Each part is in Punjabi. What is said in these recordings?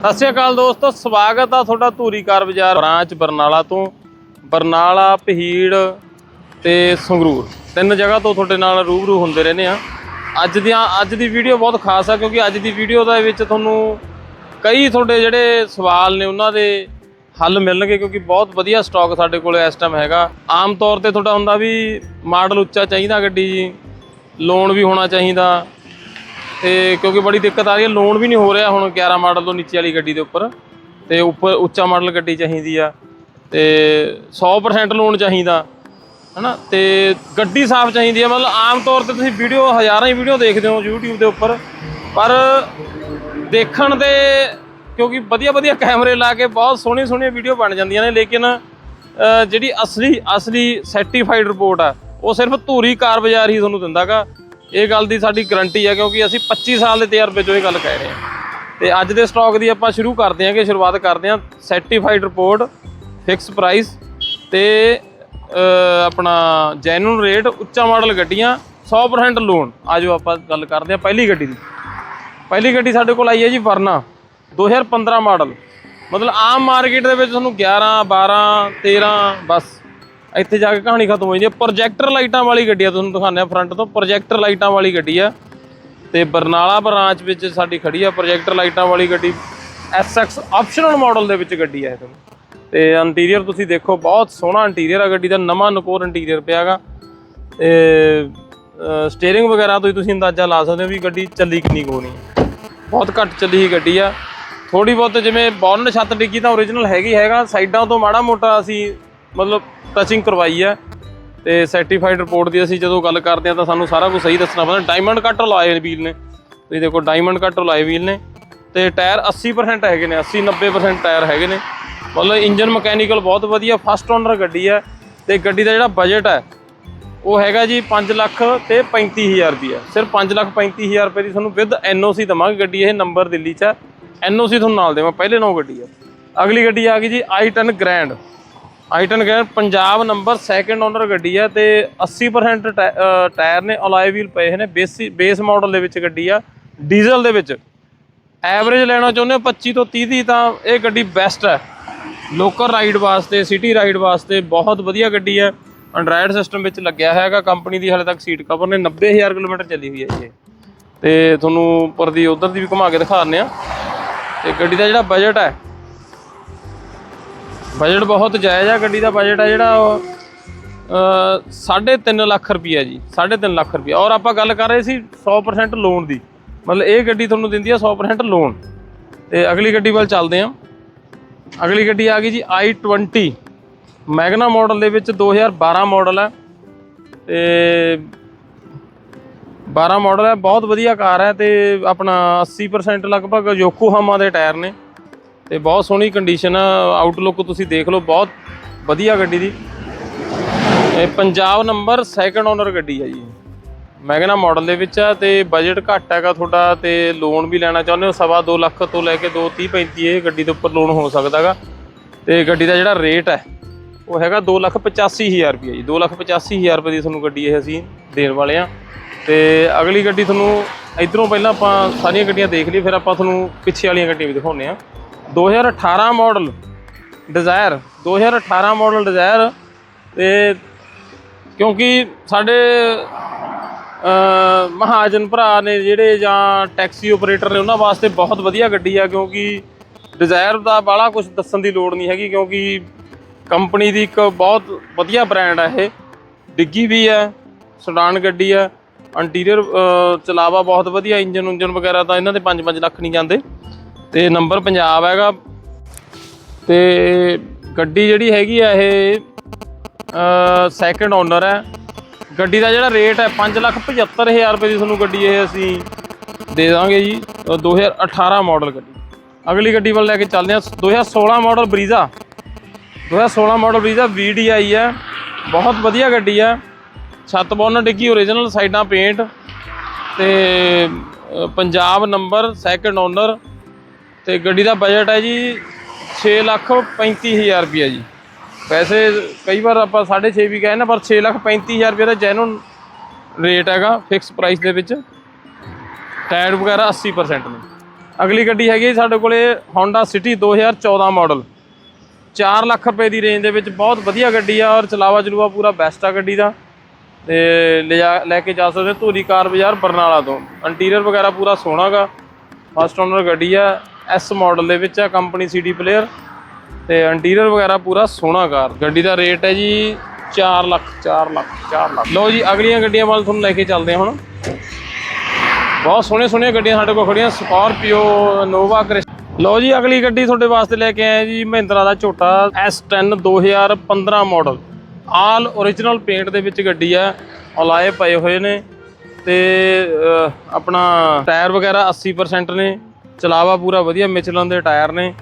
ਸਤਿ ਸ਼੍ਰੀ ਅਕਾਲ ਦੋਸਤੋ, ਸਵਾਗਤ ਆ ਤੁਹਾਡਾ ਧੂਰੀ ਕਾਰ ਬਾਜ਼ਾਰ ਬ੍ਰਾਂਚ ਬਰਨਾਲਾ ਤੋਂ। ਬਰਨਾਲਾ ਪਹੀੜ ਤੇ ਸੰਗਰੂਰ। ਤਿੰਨ ਜਗ੍ਹਾ ਤੋਂ ਤੁਹਾਡੇ ਨਾਲ ਰੂਬਰੂ ਹੁੰਦੇ ਰਹਿੰਦੇ ਆ। ਅੱਜ ਦੀਆਂ ਅੱਜ ਦੀ ਵੀਡੀਓ ਬਹੁਤ ਖਾਸ ਆ, ਕਿਉਂਕਿ ਅੱਜ ਦੀ ਵੀਡੀਓ ਦੇ ਵਿੱਚ ਤੁਹਾਨੂੰ ਕਈ ਤੁਹਾਡੇ ਜਿਹੜੇ ਸਵਾਲ ਨੇ, ਉਹਨਾਂ ਦੇ ਹੱਲ ਮਿਲਣਗੇ, ਕਿਉਂਕਿ ਬਹੁਤ ਵਧੀਆ ਸਟਾਕ ਸਾਡੇ ਕੋਲ ਇਸ ਟਾਈਮ ਹੈਗਾ। ਆਮ ਤੌਰ ਤੇ ਤੁਹਾਡਾ ਹੁੰਦਾ ਵੀ ਮਾਡਲ ਉੱਚਾ ਚਾਹੀਦਾ ਗੱਡੀ ਜੀ ਲੋਨ ਵੀ ਹੋਣਾ ਚਾਹੀਦਾ। ਤੇ ਕਿਉਂਕਿ ਬੜੀ ਦਿੱਕਤ ਆ ਰਹੀ ਹੈ ਲੋਨ ਵੀ ਨਹੀਂ ਹੋ ਰਿਹਾ ਹੁਣ 11 ਮਾਡਲ ਤੋਂ ਨੀਚੇ ਵਾਲੀ ਗੱਡੀ ਦੇ ਉੱਪਰ। ਤੇ ਉੱਪਰ ਉੱਚਾ ਮਾਡਲ ਗੱਡੀ ਚਾਹੀਦੀ ਆ। ਤੇ 100% ਲੋਨ ਚਾਹੀਦਾ, ਹਨਾ? ਤੇ ਗੱਡੀ ਸਾਫ਼ ਚਾਹੀਦੀ ਆ। ਮਤਲਬ ਆਮ ਤੌਰ ਤੇ ਤੁਸੀਂ ਵੀਡੀਓ ਹਜ਼ਾਰਾਂ ਹੀ ਵੀਡੀਓ ਦੇਖਦੇ ਹੋ YouTube ਦੇ ਉੱਪਰ। ਪਰ ਦੇਖਣ ਦੇ, ਕਿਉਂਕਿ ਵਧੀਆ ਵਧੀਆ ਕੈਮਰੇ ਲਾ ਕੇ ਬਹੁਤ ਸੋਹਣੀ ਸੋਹਣੀਆਂ ਵੀਡੀਓ ਬਣ ਜਾਂਦੀਆਂ ਨੇ, ਲੇਕਿਨ ਜਿਹੜੀ ਅਸਲੀ ਅਸਲੀ ਸਰਟੀਫਾਈਡ ਰਿਪੋਰਟ ਆ, ਉਹ ਸਿਰਫ ਧੂਰੀ ਕਾਰ ਬਾਜ਼ਾਰ ਹੀ ਤੁਹਾਨੂੰ ਦਿੰਦਾਗਾ। ਇਹ ਗੱਲ ਦੀ ਸਾਡੀ ਗਰੰਟੀ ਹੈ ਕਿਉਂਕਿ ਅਸੀਂ 25 ਸਾਲ ਦੇ ਤਜਰਬੇ ਚੋਂ ਇਹ ਗੱਲ ਕਹਿ ਰਹੇ ਹਾਂ। ਤੇ ਅੱਜ ਦੇ ਸਟਾਕ ਦੀ ਆਪਾਂ ਸ਼ੁਰੂ ਕਰਦੇ ਹਾਂ ਕਿ ਸ਼ੁਰੂਆਤ ਕਰਦੇ ਹਾਂ। ਸਰਟੀਫਾਈਡ ਰਿਪੋਰਟ ਫਿਕਸ ਪ੍ਰਾਈਸ ਤੇ ਆਪਣਾ ਜੈਨੂਨ ਰੇਟ ਉੱਚਾ ਮਾਡਲ ਗੱਡੀਆਂ 100% ਲੋਨ ਆਜੋ ਆਪਾਂ ਗੱਲ ਕਰਦੇ ਹਾਂ ਪਹਿਲੀ ਗੱਡੀ ਦੀ। ਪਹਿਲੀ ਗੱਡੀ ਸਾਡੇ ਕੋਲ ਆਈ ਹੈ ਜੀ ਵਰਨਾ 2015 ਮਾਡਲ ਮਤਲਬ ਆਮ ਮਾਰਕੀਟ ਦੇ ਵਿੱਚ ਤੁਹਾਨੂੰ 11 12 13 ਬਸ। ਇੱਥੇ ਜਾ ਕੇ ਕਹਾਣੀ ਖਤਮ ਹੋ ਜਾਂਦੀ ਹੈ। ਪ੍ਰੋਜੈਕਟਰ ਲਾਈਟਾਂ ਵਾਲੀ ਗੱਡੀ ਆ, ਤੁਹਾਨੂੰ ਦਿਖਾਉਂਦੇ ਆ ਫਰੰਟ ਤੋਂ। ਪ੍ਰੋਜੈਕਟਰ ਲਾਈਟਾਂ ਵਾਲੀ ਗੱਡੀ ਆ। ਤੇ ਬਰਨਾਲਾ ਬ੍ਰਾਂਚ ਵਿੱਚ ਸਾਡੀ ਖੜੀ ਆ ਪ੍ਰੋਜੈਕਟਰ ਲਾਈਟਾਂ ਵਾਲੀ ਗੱਡੀ। SX ਆਪਸ਼ਨਲ ਮਾਡਲ ਦੇ ਵਿੱਚ ਗੱਡੀ ਆ ਇਹ ਤੁਹਾਨੂੰ ਤੇ ਇੰਟੀਰੀਅਰ ਤੁਸੀਂ ਦੇਖੋ, ਬਹੁਤ ਸੋਹਣਾ ਇੰਟੀਰੀਅਰ ਆ ਗੱਡੀ ਦਾ। ਨਵਾਂ ਨਕੋਰ ਇੰਟੀਰੀਅਰ ਪਿਆਗਾ ਤੇ ਸਟੀਅਰਿੰਗ ਵਗੈਰਾ ਤੋਂ ਹੀ ਤੁਸੀਂ ਅੰਦਾਜ਼ਾ ਲਾ ਸਕਦੇ ਹੋ ਵੀ ਗੱਡੀ ਚੱਲੀ ਕਿੰਨੀ ਕੁ ਹੋਣੀ ਬਹੁਤ ਘੱਟ ਚੱਲੀ ਹੀ ਗੱਡੀ ਆ। ਥੋੜੀ ਬਹੁਤ ਜਿਵੇਂ ਬੌਨਟ ਛੱਤ ਡਿੱਗੀ ਤਾਂ ਓਰੀਜਨਲ ਹੈਗੀ ਹੈਗਾ। ਸਾਈਡਾਂ ਤੋਂ ਮਾੜਾ ਮੋਟਾ ਅਸੀਂ ਮਤਲਬ ਟਚਿੰਗ ਕਰਵਾਈ ਹੈ ਤੇ ਸਰਟੀਫਾਈਡ ਰਿਪੋਰਟ ਦੀ ਅਸੀਂ ਜਦੋਂ ਗੱਲ ਕਰਦੇ ਹਾਂ ਤਾਂ ਸਾਨੂੰ ਸਾਰਾ ਕੁਝ ਸਹੀ ਦੱਸਣਾ ਪੈਂਦਾ। ਡਾਇਮੰਡ ਕੱਟ ਲਾਏ ਵੀਲ ਨੇ। ਤੁਸੀਂ ਦੇਖੋ ਡਾਇਮੰਡ ਕੱਟ ਲਾਏ ਵੀਲ ਨੇ ਤੇ ਟਾਇਰ 80% ਹੈਗੇ ਨੇ 80 90% ਟਾਇਰ ਹੈਗੇ ਨੇ। ਮਤਲਬ ਇੰਜਨ ਮਕੈਨੀਕਲ ਬਹੁਤ ਵਧੀਆ ਫਸਟ ਓਨਰ ਗੱਡੀ ਹੈ ਤੇ ਗੱਡੀ ਦਾ ਜਿਹੜਾ ਬਜਟ ਹੈ ਉਹ ਹੈਗਾ ਜੀ 5 ਲੱਖ ਤੇ 35000 ਰੁਪਏ ਸਿਰਫ 5 ਲੱਖ 35000 ਰੁਪਏ ਦੀ ਤੁਹਾਨੂੰ ਵਿਦ ਐਨਓਸੀ ਦਵਾਂਗੇ ਗੱਡੀ, ਇਹ ਨੰਬਰ ਦਿੱਲੀ 'ਚ ਹੈ ਐਨਓਸੀ ਤੁਹਾਨੂੰ ਨਾਲ ਦੇਵਾਂ, ਪਹਿਲੇ ਨੌ ਗੱਡੀ ਹੈ ਅਗਲੀ ਗੱਡੀ ਆ ਗਈ ਜੀ i10 grand i10 grand Punjab number second owner ਗੱਡੀ ਹੈ ਤੇ 80% ਟਾ- ਟਾਇਰ ਨੇ ਅਲਾਈ ਵੀਲ ਪਏ ਨੇ ਬੇਸੀ ਬੇਸ ਮਾਡਲ ਦੇ ਵਿੱਚ ਗੱਡੀ ਆ ਡੀਜ਼ਲ ਦੇ ਵਿੱਚ। ਐਵਰੇਜ ਲੈਣਾ ਚਾਹੁੰਦੇ ਹੋ 25 ਤੋਂ 30 ਦੀ ਤਾਂ ਇਹ ਗੱਡੀ ਬੈਸਟ ਹੈ ਲੋਕਲ ਰਾਈਡ ਵਾਸਤੇ ਸਿਟੀ ਰਾਈਡ ਵਾਸਤੇ ਬਹੁਤ ਵਧੀਆ ਗੱਡੀ ਹੈ ਐਂਡਰਾਇਡ ਸਿਸਟਮ ਵਿੱਚ ਲੱਗਿਆ ਹੈਗਾ ਕੰਪਨੀ ਦੀ ਹਾਲੇ ਤੱਕ ਸੀਟ ਕਵਰ ਨੇ 90000 ਕਿਲੋਮੀਟਰ ਚੱਲੀ ਹੋਈ ਹੈ ਇਹ। ਤੇ ਤੁਹਾਨੂੰ ਉੱਪਰ ਦੀ, ਉਧਰ ਦੀ ਵੀ ਘੁਮਾ ਕੇ ਦਿਖਾ ਦਿਖਾਉਂਦੇ ਆ ਤੇ ਗੱਡੀ ਦਾ ਜਿਹੜਾ ਬਜਟ ਹੈ ਬਜਟ ਬਹੁਤ ਜਾਇਜ਼ ਆ ਗੱਡੀ ਦਾ ਬਜਟ ਹੈ ਜਿਹੜਾ ਉਹ, ਅ, ਸਾਢੇ 3 ਲੱਖ ਰੁਪਈਆ ਜੀ ਸਾਢੇ ਤਿੰਨ ਲੱਖ ਰੁਪਈਆ। ਔਰ ਆਪਾਂ ਗੱਲ ਕਰ ਰਹੇ ਸੀ 100% ਲੋਨ ਦੀ। ਮਤਲਬ ਇਹ ਗੱਡੀ ਤੁਹਾਨੂੰ ਦਿੰਦੀ ਆ 100% ਲੋਨ ਤੇ ਅਗਲੀ ਗੱਡੀ ਵੱਲ ਚੱਲਦੇ ਆ। ਅਗਲੀ ਗੱਡੀ ਆ ਗਈ ਜੀ i20 ਮੈਗਨਾ ਮਾਡਲ ਦੇ ਵਿੱਚ 2012 ਮਾਡਲ ਹੈ ਤੇ 12 ਮਾਡਲ ਹੈ ਬਹੁਤ ਵਧੀਆ ਕਾਰ ਹੈ ਤੇ ਆਪਣਾ 80% ਲਗਭਗ ਯੋਕੋਹਾਮਾ ਦੇ ਟਾਇਰ ਨੇ। ਤੇ ਬਹੁਤ ਸੋਹਣੀ ਕੰਡੀਸ਼ਨ ਆ ਆਊਟਲੁੱਕ ਤੁਸੀਂ ਦੇਖ ਲਓ, ਬਹੁਤ ਵਧੀਆ ਗੱਡੀ ਦੀ। ਇਹ ਪੰਜਾਬ ਨੰਬਰ ਸੈਕੰਡ ਓਨਰ ਗੱਡੀ ਆ ਜੀ। ਮੈਗਨਾ ਮਾਡਲ ਦੇ ਵਿੱਚ ਆ ਤੇ ਬਜਟ ਘੱਟ ਹੈਗਾ ਤੁਹਾਡਾ ਤੇ ਲੋਨ ਵੀ ਲੈਣਾ ਚਾਹੁੰਦੇ ਹੋ, ਸਵਾ ਦੋ ਲੱਖ ਤੋਂ ਲੈ ਕੇ 2 30 35 ਇਹ ਗੱਡੀ ਦੇ ਉੱਪਰ ਲੋਨ ਹੋ ਸਕਦਾਗਾ ਤੇ ਗੱਡੀ ਦਾ ਜਿਹੜਾ ਰੇਟ ਹੈ, ਉਹ ਹੈਗਾ 2 ਲੱਖ 85000 ਰੁਪਏ ਜੀ। 2 ਲੱਖ 85000 ਰੁਪਏ ਦੀ ਤੁਹਾਨੂੰ ਗੱਡੀ ਇਹ ਅਸੀਂ ਦੇਣ ਵਾਲੇ ਆ ਤੇ ਅਗਲੀ ਗੱਡੀ ਤੁਹਾਨੂੰ ਇਧਰੋਂ ਪਹਿਲਾਂ ਆਪਾਂ ਸਾਰੀਆਂ ਗੱਡੀਆਂ ਦੇਖ ਲਈ ਫਿਰ ਆਪਾਂ ਤੁਹਾਨੂੰ ਪਿੱਛੇ ਵਾਲੀਆਂ ਗੱਡੀਆਂ ਵੀ ਦਿਖਾਉਂਦੇ ਆ 2018 ਮਾਡਲ ਡਿਜ਼ਾਇਰ 2018 ਮਾਡਲ ਡਿਜ਼ਾਇਰ ਤੇ ਕਿਉਂਕਿ ਸਾਡੇ ਮਹਾਜਨ ਭਰਾ ਨੇ ਜਿਹੜੇ ਜਾਂ ਟੈਕਸੀ ਆਪਰੇਟਰ ਨੇ ਉਹਨਾਂ ਵਾਸਤੇ ਬਹੁਤ ਵਧੀਆ ਗੱਡੀ ਆ ਕਿਉਂਕਿ ਡਿਜ਼ਾਇਰ ਦਾ ਬਾਹਲਾ ਕੁਝ ਦੱਸਣ ਦੀ ਲੋੜ ਨਹੀਂ ਹੈਗੀ ਕਿਉਂਕਿ ਕੰਪਨੀ ਦੀ ਇੱਕ ਬਹੁਤ ਵਧੀਆ ਬ੍ਰਾਂਡ ਆ ਇਹ। ਡਿੱਗੀ ਵੀ ਹੈ ਸਡਾਨ ਗੱਡੀ ਆ ਇੰਟੀਰੀਅਰ ਚਲਾਵਾ ਬਹੁਤ ਵਧੀਆ ਇੰਜਨ ਉਂਜਨ ਵਗੈਰਾ ਤਾਂ ਇਹਨਾਂ ਦੇ 5-5 ਲੱਖ ਨਹੀਂ ਜਾਂਦੇ। ਤੇ ਨੰਬਰ ਪੰਜਾਬ ਹੈਗਾ। ਤੇ ਗੱਡੀ ਜਿਹੜੀ ਹੈਗੀ ਆ ਇਹ ਸੈਕੰਡ ਓਨਰ ਹੈ। ਗੱਡੀ ਦਾ ਜਿਹੜਾ ਰੇਟ ਹੈ 575000 ਰੁਪਏ ਦੀ ਤੁਹਾਨੂੰ ਗੱਡੀ ਇਹ ਅਸੀਂ ਦੇ ਦਾਂਗੇ ਜੀ। ਅ, 2018 ਮਾਡਲ ਗੱਡੀ। ਅਗਲੀ ਗੱਡੀ ਵੱਲ ਲੈ ਕੇ ਚੱਲਦੇ ਹਾਂ। 2016 model Brezza. 2016 model Brezza VDI ਹੈ। ਬਹੁਤ ਵਧੀਆ ਗੱਡੀ ਹੈ। ਛੱਤ ਬੋਨਟ ਡਿੱਗੀ ਓਰੀਜਨਲ ਸਾਈਡਾਂ ਪੇਂਟ ਤੇ ਪੰਜਾਬ ਨੰਬਰ ਸੈਕੰਡ ਓਨਰ ਤੇ ਗੱਡੀ ਦਾ ਬਜਟ ਹੈ ਜੀ 6 ਲੱਖ 35000 ਰੁਪਏ ਜੀ। ਵੈਸੇ ਕਈ ਵਾਰ ਆਪਾਂ 6.5 ਵੀ ਕਹੇ ਨਾ, ਪਰ 6 ਲੱਖ 35000 ਰੁਪਏ ਦਾ ਜੈਨੂਨ ਰੇਟ ਹੈਗਾ ਫਿਕਸ ਪ੍ਰਾਈਸ ਦੇ ਵਿੱਚ। ਟਾਇਰ ਵਗੈਰਾ 80% ਨੇ। ਅਗਲੀ ਗੱਡੀ ਹੈਗੀ ਹੈ ਸਾਡੇ ਕੋਲੇ Honda City 2014 ਮਾਡਲ 4 ਲੱਖ ਰੁਪਏ ਦੀ ਰੇਂਜ ਦੇ ਵਿੱਚ ਬਹੁਤ ਵਧੀਆ ਗੱਡੀ ਆ ਔਰ ਚਲਾਵਾ ਚਲੂਆ ਪੂਰਾ ਬੈਸਟ ਆ ਗੱਡੀ ਦਾ। ਤੇ ਲਿਜਾ, ਲੈ ਕੇ ਜਾ ਸਕਦੇ ਧੂਰੀ ਕਾਰ ਬਾਜ਼ਾਰ ਬਰਨਾਲਾ ਤੋਂ। ਇੰਟੀਰੀਅਰ ਵਗੈਰਾ ਪੂਰਾ ਸੋਹਣਾਗਾ ਫਸਟ ਓਨਰ ਗੱਡੀ ਆ। ਐਸ ਮਾਡਲ ਦੇ ਵਿੱਚ ਆ ਕੰਪਨੀ ਸੀਡੀ ਪਲੇਅਰ ਤੇ ਇੰਟੀਰੀਅਰ ਵਗੈਰਾ ਪੂਰਾ ਸੋਹਣਾ ਕਾਰ। ਗੱਡੀ ਦਾ ਰੇਟ ਹੈ ਜੀ 4 ਲੱਖ 4 ਲੱਖ 4 ਲੱਖ। ਲਓ ਜੀ, ਅਗਲੀਆਂ ਗੱਡੀਆਂ ਵੱਲ ਤੁਹਾਨੂੰ ਲੈ ਕੇ ਚੱਲਦੇ ਹਾਂ ਹੁਣ। ਬਹੁਤ ਸੋਹਣੀਆਂ ਸੋਹਣੀਆਂ ਗੱਡੀਆਂ ਸਾਡੇ ਕੋਲ ਖੜੀਆਂ ਸਕਾਰਪੀਓ ਨੋਵਾ ਕ੍ਰਿਸ ਲਓ ਜੀ, ਅਗਲੀ ਗੱਡੀ ਤੁਹਾਡੇ ਵਾਸਤੇ ਲੈ ਕੇ ਆਏ ਜੀ ਮਹਿੰਦਰਾ ਦਾ ਝੋਟਾ S10 2015 model all origignal paint ਦੇ ਵਿੱਚ ਗੱਡੀ ਆ ਅਲਾਏ ਪਏ ਹੋਏ ਨੇ ਤੇ ਆਪਣਾ ਟਾਇਰ ਵਗੈਰਾ 80% ਨੇ। ਚਲਾਵਾ ਪੂਰਾ ਵਧੀਆ ਮਿਚਲਨ ਦੇ ਟਾਇਰ ਨੇ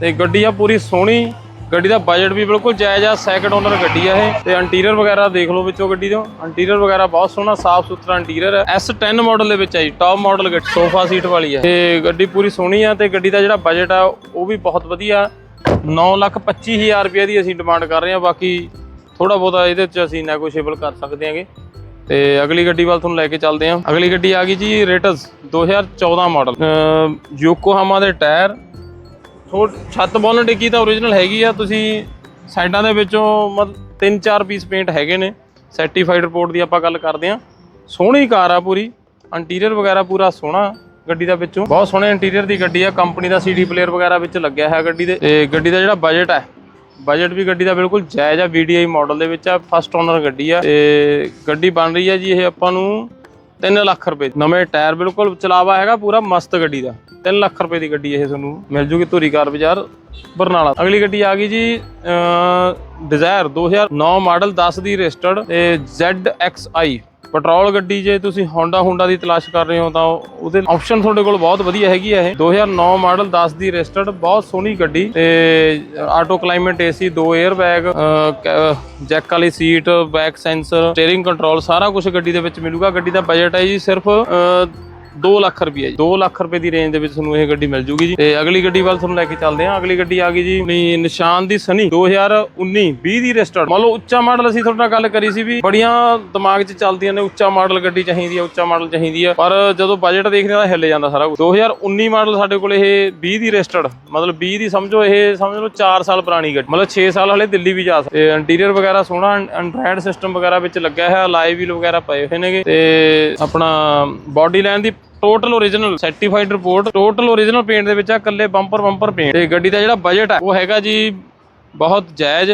ਤੇ ਗੱਡੀ ਆ ਪੂਰੀ ਸੋਹਣੀ। ਗੱਡੀ ਦਾ ਬਜਟ ਵੀ ਬਿਲਕੁਲ ਜਾਇਜ਼ ਆ ਸੈਕੰਡ ਓਨਰ ਗੱਡੀ ਆ ਇਹ। ਤੇ ਇੰਟੀਰੀਅਰ ਵਗੈਰਾ ਦੇਖ ਲਓ ਵਿੱਚੋਂ ਗੱਡੀ ਤੋਂ। ਇੰਟੀਰੀਅਰ ਵਗੈਰਾ ਬਹੁਤ ਸੋਹਣਾ, ਸਾਫ਼ ਸੁਥਰਾ ਇੰਟੀਰੀਅਰ ਹੈ S10 ਮਾਡਲ ਦੇ ਵਿੱਚ ਆ ਜੀ ਟੌਪ ਮਾਡਲ ਗੱਡੀ ਸੋਫਾ ਸੀਟ ਵਾਲੀ ਆ। ਤੇ ਗੱਡੀ ਪੂਰੀ ਸੋਹਣੀ ਆ ਤੇ ਗੱਡੀ ਦਾ ਜਿਹੜਾ ਬਜਟ ਆ, ਉਹ ਵੀ ਬਹੁਤ ਵਧੀਆ। 925000 ਰੁਪਏ ਦੀ ਅਸੀਂ ਡਿਮਾਂਡ ਕਰ ਰਹੇ ਹਾਂ ਬਾਕੀ ਥੋੜਾ ਬਹੁਤਾ ਇਹਦੇ ਚ ਅਸੀਂ ਨੈਗੋਸ਼ੀਏਬਲ ਕਰ ਸਕਦੇ ਹਾਂਗੇ ਤੇ ਅਗਲੀ ਗੱਡੀ ਵੱਲ ਤੁਹਾਨੂੰ ਲੈ ਕੇ ਚੱਲਦੇ ਹਾਂ। ਅਗਲੀ ਗੱਡੀ ਆ ਗਈ ਜੀ ਰੇਟਸ 2014 ਮਾਡਲ ਯੋਕੋਹਾਮਾ ਦੇ ਟਾਇਰ। ਥੋੜ ਛੱਤ ਬੋਲਣ ਡਿੱਗੀ ਤਾਂ origignal ਹੈਗੀ ਆ। ਤੁਸੀਂ ਸਾਈਡਾਂ ਦੇ ਵਿੱਚੋਂ ਮਤਲਬ ਤਿੰਨ ਚਾਰ ਪੀਸ ਪੇਂਟ ਹੈਗੇ ਨੇ। ਸਰਟੀਫਾਈਡ ਰਿਪੋਰਟ ਦੀ ਆਪਾਂ ਗੱਲ ਕਰਦੇ ਹਾਂ। ਸੋਹਣੀ ਕਾਰ ਆ ਪੂਰੀ। ਇੰਟੀਰੀਅਰ ਵਗੈਰਾ ਪੂਰਾ ਸੋਹਣਾ ਗੱਡੀ ਦਾ ਵਿੱਚੋਂ। ਬਹੁਤ ਸੋਹਣੇ ਇੰਟੀਰੀਅਰ ਦੀ ਗੱਡੀ ਆ। ਕੰਪਨੀ ਦਾ ਸੀਡੀ ਪਲੇਅਰ ਵਗੈਰਾ ਵਿੱਚ ਲੱਗਿਆ ਹੈ ਗੱਡੀ ਦੇ। ਤੇ ਗੱਡੀ ਦਾ ਜਿਹੜਾ ਬਜਟ ਹੈ ਬਜਟ ਵੀ ਗੱਡੀ ਦਾ ਬਿਲਕੁਲ ਜਾਇਜ਼ ਆ VDI ਮਾਡਲ ਦੇ ਵਿੱਚ ਆ ਫਸਟ ਓਨਰ ਗੱਡੀ ਆ, ਤੇ ਗੱਡੀ ਬਣ ਰਹੀ ਆ ਜੀ ਇਹ ਆਪਾਂ ਨੂੰ 3 ਲੱਖ ਰੁਪਏ ਨਵੇਂ ਟਾਇਰ ਬਿਲਕੁਲ ਚਲਾਵਾ ਹੈਗਾ, ਪੂਰਾ ਮਸਤ ਗੱਡੀ ਦਾ। 3 ਲੱਖ ਰੁਪਏ ਦੀ ਗੱਡੀ ਇਹ ਤੁਹਾਨੂੰ ਮਿਲ ਜੂਗੀ ਧੂਰੀ ਕਾਰ ਬਾਜ਼ਾਰ ਬਰਨਾਲਾ। ਅਗਲੀ ਗੱਡੀ ਆ ਗਈ ਜੀ ਡਿਜ਼ਾਇਰ 2009 ਮਾਡਲ 10 ਦੀ ਰਜਿਸਟਰਡ ਤੇ ZXi ਪੈਟਰੋਲ ਗੱਡੀ ਜੇ ਤੁਸੀਂ Honda Honda ਦੀ ਤਲਾਸ਼ ਕਰ ਰਹੇ ਹੋ ਤਾਂ ਉਹਦੇ ਆਪਸ਼ਨ ਤੁਹਾਡੇ ਕੋਲ ਬਹੁਤ ਵਧੀਆ ਹੈਗੀ ਹੈ ਇਹ। 2009 ਮਾਡਲ 10 ਦੀ ਰਜਿਸਟਰਡ ਬਹੁਤ ਸੋਹਣੀ ਗੱਡੀ ਤੇ ਆਟੋ ਕਲਾਈਮੇਟ ਏਸੀ, ਦੋ 에ਅਰ ਬੈਗ ਜੈਕ ਵਾਲੀ seat back sensor steering control ਸਾਰਾ ਕੁਝ ਗੱਡੀ ਦੇ ਵਿੱਚ ਮਿਲੂਗਾ। ਗੱਡੀ ਦਾ ਬਜਟ ਹੈ ਜੀ ਸਿਰਫ 2 ਲੱਖ ਰੁਪਏ ਜੀ। 2 ਲੱਖ ਰੁਪਏ ਦੀ ਰੇਂਜ ਦੇ ਵਿੱਚ ਤੁਹਾਨੂੰ ਇਹ ਗੱਡੀ ਮਿਲ ਜੂਗੀ ਜੀ। ਤੇ ਅਗਲੀ ਗੱਡੀ ਵੱਲ ਤੁਹਾਨੂੰ ਲੈ ਕੇ ਚੱਲਦੇ ਹਾਂ। ਅਗਲੀ ਗੱਡੀ ਆ ਗਈ ਜੀ ਨਿਸ਼ਾਨ ਦੀ ਸਨੀ। 2019 20 ਦੀ ਰਜਿਸਟਰਡ ਮੰਨ ਲਓ ਉੱਚਾ ਮਾਡਲ ਅਸੀਂ ਤੁਹਾਡੇ ਨਾਲ ਗੱਲ ਕਰੀ ਸੀ ਵੀ ਬੜੀਆਂ ਦਿਮਾਗ 'ਚ ਚੱਲਦੀਆਂ ਨੇ ਉੱਚਾ ਮਾਡਲ ਗੱਡੀ ਚਾਹੀਦੀ ਹੈ, ਉੱਚਾ ਮਾਡਲ ਚਾਹੀਦੀ ਹੈ। ਪਰ ਜਦੋਂ ਬਜਟ ਦੇਖਦੇ ਆ ਤਾਂ ਹਿੱਲ ਜਾਂਦਾ ਸਾਰਾ ਕੁਝ 2019 ਮਾਡਲ ਸਾਡੇ ਕੋਲ ਇਹ 20 ਦੀ ਰਜਿਸਟਰਡ ਮਤਲਬ 20 ਦੀ ਸਮਝੋ ਇਹ ਸਮਝ ਲਓ 4 ਸਾਲ ਪੁਰਾਣੀ ਗੱਡੀ। ਮਤਲਬ 6 ਸਾਲ ਹਲੇ ਦਿੱਲੀ ਵੀ ਜਾ ਸਕਦੇ। ਇੰਟੀਰੀਅਰ ਵਗੈਰਾ ਸੋਹਣਾ ਐਂਡਰਾਇਡ ਸਿਸਟਮ ਵਗੈਰਾ ਵਿੱਚ ਲੱਗਿਆ ਹੈ ਲਾਈ ਵੀਲ ਵਗੈਰਾ ਪਏ ਹੋਏ ਨੇਗੇ। ਤੇ ਆਪਣਾ ਬਾਡੀ ਲਾਈਨ ਦੀ total original certified report total original paint ਦੇ ਵਿੱਚ ਆ ਕੱਲੇ ਬੰਪਰ ਬੰਪਰ ਪੇਂਟ ਤੇ ਗੱਡੀ ਦਾ ਜਿਹੜਾ ਬਜਟ ਹੈ ਉਹ ਹੈਗਾ ਜੀ ਬਹੁਤ ਜਾਇਜ਼।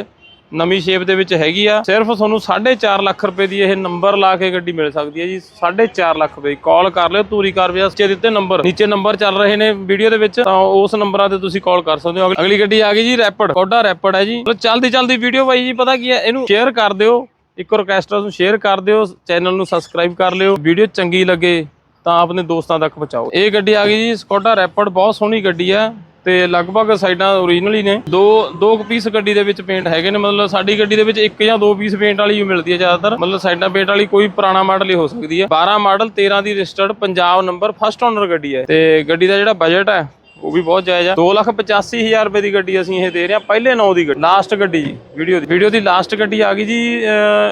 ਨਵੀਂ ਸ਼ੇਪ ਦੇ ਵਿੱਚ ਹੈਗੀ ਆ। ਸਿਰਫ ਤੁਹਾਨੂੰ 4.5 ਲੱਖ ਰੁਪਏ ਦੀ ਇਹ ਨੰਬਰ ਲਾ ਕੇ ਗੱਡੀ ਮਿਲ ਸਕਦੀ ਹੈ ਜੀ। 4.5 ਲੱਖ ਰੁਪਏ ਕਾਲ ਕਰ ਲਿਓ ਧੂਰੀ ਕਾਰ ਵਿਆਸ ਚ ਦਿੱਤੇ ਨੰਬਰ ਨੀਚੇ ਨੰਬਰ ਚੱਲ ਰਹੇ ਨੇ ਵੀਡੀਓ ਦੇ ਵਿੱਚ। ਤਾਂ ਉਸ ਨੰਬਰਾਂ ਤੇ ਤੁਸੀਂ ਕਾਲ ਕਰ ਸਕਦੇ ਹੋ। ਅਗਲੀ- ਗੱਡੀ ਆ ਗਈ ਜੀ ਰੈਪਿਡ ਕੋਡਾ ਰੈਪਿਡ ਹੈ ਜੀ। ਚਲਦੀ ਚਲਦੀ ਵੀਡੀਓ ਬਾਈ ਜੀ, ਪਤਾ ਕੀ ਹੈ? ਇਹਨੂੰ ਸ਼ੇਅਰ ਕਰ ਦਿਓ। ਇੱਕ ਰਿਕਵੈਸਟ ਨੂੰ ਸ਼ੇਅਰ ਕਰ ਦਿਓ। ਚੈਨਲ ਨੂੰ ਸਬਸਕ੍ਰਾਈਬ ਕਰ ਲਿਓ। ਵੀਡੀਓ ਚੰਗੀ ਲੱਗੇ। ਤਾਂ ਆਪਣੇ ਦੋਸਤਾਂ ਤੱਕ ਪਹੁੰਚਾਓ। ਇਹ ਗੱਡੀ ਆ ਗਈ ਜੀ, ਸਕੋਡਾ ਰੈਪਡ, ਬਹੁਤ ਸੋਹਣੀ ਗੱਡੀ ਆ ਤੇ ਲਗਭਗ ਸਾਈਡਾਂ ਓਰੀਜਨਲ ਹੀ ਨੇ। ਦੋ ਦੋ ਪੀਸ ਗੱਡੀ ਦੇ ਵਿੱਚ ਪੇਂਟ ਹੈਗੇ ਨੇ, ਮਤਲਬ ਸਾਡੀ ਗੱਡੀ ਦੇ ਵਿੱਚ ਇੱਕ ਜਾਂ ਦੋ ਪੀਸ ਪੇਂਟ ਵਾਲੀ ਹੀ ਮਿਲਦੀ ਹੈ ਜ਼ਿਆਦਾਤਰ। ਮਤਲਬ ਸਾਈਡਾਂ ਪੇਂਟ ਵਾਲੀ ਕੋਈ ਪੁਰਾਣਾ ਮਾਡਲ ਹੀ ਹੋ ਸਕਦੀ ਹੈ। 12 ਮਾਡਲ 13 ਦੀ registered Punjab number first owner ਗੱਡੀ ਹੈ। ਤੇ ਗੱਡੀ ਦਾ ਜਿਹੜਾ ਬਜਟ ਹੈ, ਉਹ ਵੀ ਬਹੁਤ ਜਾਇਜ਼ ਆ 285000 ਰੁਪਏ ਦੀ ਗੱਡੀ ਅਸੀਂ ਇਹ ਦੇ ਰਹੇ ਹਾਂ, ਪਹਿਲੇ ਨੌ ਦੀ ਗੱਡੀ ਲਾਸਟ ਗੱਡੀ ਜੀ ਵੀਡੀਓ ਦੀ। ਵੀਡੀਓ ਦੀ ਲਾਸਟ ਗੱਡੀ ਆ ਗਈ ਜੀ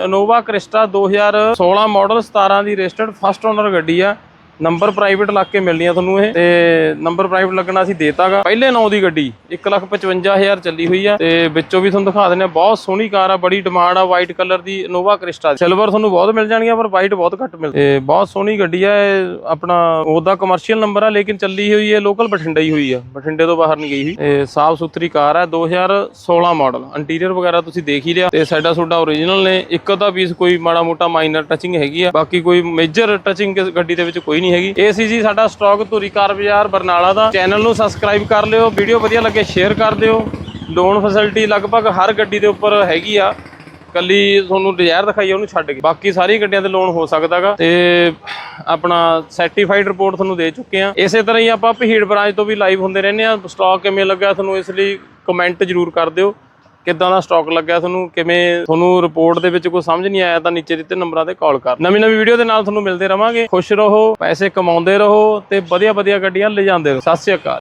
ਇਨੋਵਾ ਕ੍ਰਿਸਟਾ 2016 ਮਾਡਲ 17 ਦੀ ਰਜਿਸਟਰਡ ਫਸਟ ਓਨਰ ਗੱਡੀ ਆ ਨੰਬਰ ਪ੍ਰਾਈਵੇਟ ਲੱਗ ਕੇ ਮਿਲਣੀਆਂ ਤੁਹਾਨੂੰ ਇਹ। ਤੇ ਨੰਬਰ ਪ੍ਰਾਈਵੇਟ ਲੱਗਣਾ ਅਸੀਂ ਦੇਤਾਗਾ। ਪਹਿਲੇ ਨੌ ਦੀ ਗੱਡੀ 155000 ਚੱਲੀ ਹੋਈ ਆ। ਤੇ ਵਿੱਚੋਂ ਵੀ ਤੁਹਾਨੂੰ ਦਿਖਾ ਦਿੰਦੇ ਆ, ਬਹੁਤ ਸੋਹਣੀ ਕਾਰ ਆ, ਬੜੀ ਡਿਮਾਂਡ ਆ ਵਾਈਟ ਕਲਰ ਦੀ ਇਨੋਵਾ ਕ੍ਰਿਸਟਾ ਸਿਲਵਰ ਤੁਹਾਨੂੰ ਬਹੁਤ ਮਿਲ ਜਾਣਗੀਆਂ, ਪਰ ਵਾਈਟ ਬਹੁਤ ਘੱਟ ਮਿਲ ਤੇ ਬਹੁਤ ਸੋਹਣੀ ਗੱਡੀ ਆ ਆਪਣਾ ਉਹਦਾ ਕਮਰਸ਼ੀਅਲ ਨੰਬਰ ਆ, ਲੇਕਿਨ ਚੱਲੀ ਹੋਈ ਹੈ ਲੋਕਲ ਬਠਿੰਡਾ ਹੀ ਹੋਈ ਆ। ਬਠਿੰਡੇ ਤੋਂ ਬਾਹਰ ਨਹੀਂ ਗਈ ਹੋਈ ਤੇ ਸਾਫ਼ ਸੁਥਰੀ ਕਾਰ ਆ 2016 ਮਾਡਲ ਇੰਟੀਰੀਅਰ ਵਗੈਰਾ ਤੁਸੀਂ ਦੇਖ ਹੀ ਲਿਆ। ਤੇ ਸਾਡਾ ਸੋਡਾ ਓਰੀਜਨਲ ਨੇ। ਇੱਕ ਅੱਧਾ ਪੀਸ ਕੋਈ ਮਾੜਾ ਮੋਟਾ ਮਾਈਨਰ ਟਚਿੰਗ ਹੈਗੀ ਆ। ਬਾਕੀ ਕੋਈ ਮੇਜਰ ਟਚਿੰਗ ਗੱਡੀ ਦੇ ਵਿੱਚ ਕੋਈ ਨਹੀਂ ਹੈਗੀ। ਇਹ ਸੀ ਜੀ ਸਾਡਾ ਸਟਾਕ ਧੂਰੀ ਕਾਰ ਬਾਜ਼ਾਰ, ਬਰਨਾਲਾ ਦਾ। ਚੈਨਲ ਨੂੰ ਸਬਸਕ੍ਰਾਈਬ ਕਰ ਲਿਓ। ਵੀਡੀਓ ਵਧੀਆ ਲੱਗੇ ਸ਼ੇਅਰ ਕਰ ਦਿਓ। ਲੋਨ ਫੈਸਿਲਿਟੀ ਲਗਭਗ ਹਰ ਗੱਡੀ ਦੇ ਉੱਪਰ ਹੈਗੀ ਆ। ਕੱਲੀ ਤੁਹਾਨੂੰ ਡਿਜ਼ਾਇਰ ਦਿਖਾਈ ਉਹਨੂੰ ਛੱਡ ਕੇ। ਬਾਕੀ ਸਾਰੀ ਗੱਡੀਆਂ ਤੇ ਲੋਨ ਹੋ ਸਕਦਾਗਾ। ਤੇ ਆਪਣਾ ਸਰਟੀਫਾਈਡ ਰਿਪੋਰਟ ਤੁਹਾਨੂੰ ਦੇ ਚੁੱਕੇ ਆ। ਇਸੇ ਤਰ੍ਹਾਂ ਹੀ ਆਪਾਂ ਭੀੜ ਬ੍ਰਾਂਚ ਤੋਂ ਵੀ ਲਾਈਵ ਹੁੰਦੇ ਰਹਿੰਦੇ ਆ। ਸਟਾਕ ਕਿਵੇਂ ਲੱਗਾ ਤੁਹਾਨੂੰ ਇਸ ਲਈ ਕਮੈਂਟ ਜ਼ਰੂਰ ਕਰ ਦਿਓ। ਕਿੱਦਾਂ ਦਾ ਸਟਾਕ ਲੱਗਿਆ ਤੁਹਾਨੂੰ, ਕਿਵੇਂ ਤੁਹਾਨੂੰ ਰਿਪੋਰਟ ਦੇ ਵਿੱਚ ਕੋਈ ਸਮਝ ਨਹੀਂ ਆਇਆ, ਤਾਂ ਨੀਚੇ ਦਿੱਤੇ ਨੰਬਰਾਂ ਤੇ ਕਾਲ ਕਰ। ਨਵੀਂ ਨਵੀਂ ਵੀਡੀਓ ਦੇ ਨਾਲ ਤੁਹਾਨੂੰ ਮਿਲਦੇ ਰਵਾਂਗੇ। ਖੁਸ਼ ਰਹੋ, ਪੈਸੇ ਕਮਾਉਂਦੇ ਰਹੋ ਤੇ ਵਧੀਆ ਵਧੀਆ ਗੱਡੀਆਂ ਲਿਜਾਂਦੇ ਰਹੋ। ਸਤਿ ਸ਼੍ਰੀ ਅਕਾਲ।